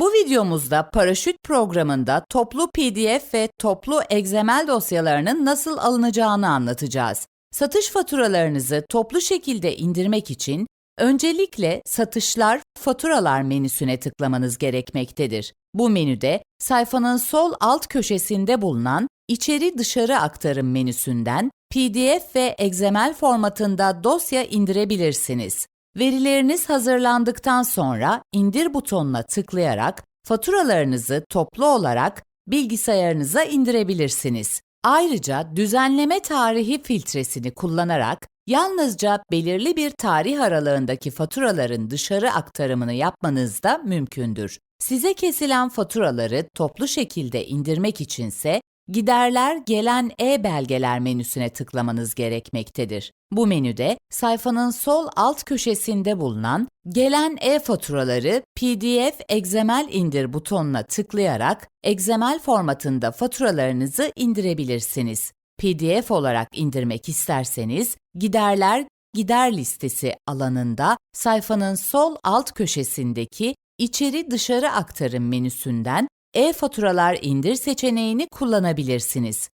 Bu videomuzda Paraşüt programında toplu PDF ve toplu XML dosyalarının nasıl alınacağını anlatacağız. Satış faturalarınızı toplu şekilde indirmek için öncelikle Satışlar, Faturalar menüsüne tıklamanız gerekmektedir. Bu menüde sayfanın sol alt köşesinde bulunan İçeri Dışarı Aktarım menüsünden PDF ve XML formatında dosya indirebilirsiniz. Verileriniz hazırlandıktan sonra indir butonuna tıklayarak faturalarınızı toplu olarak bilgisayarınıza indirebilirsiniz. Ayrıca düzenleme tarihi filtresini kullanarak yalnızca belirli bir tarih aralığındaki faturaların dışarı aktarımını yapmanız da mümkündür. Size kesilen faturaları toplu şekilde indirmek içinse Giderler gelen e-belgeler menüsüne tıklamanız gerekmektedir. Bu menüde sayfanın sol alt köşesinde bulunan Gelen e-faturaları PDF XML indir butonuna tıklayarak XML formatında faturalarınızı indirebilirsiniz. PDF olarak indirmek isterseniz Giderler Gider listesi alanında sayfanın sol alt köşesindeki İçeri dışarı aktarım menüsünden e-faturalar indir seçeneğini kullanabilirsiniz.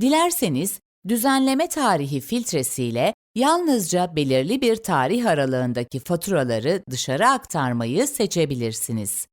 Dilerseniz düzenleme tarihi filtresiyle yalnızca belirli bir tarih aralığındaki faturaları dışarı aktarmayı seçebilirsiniz.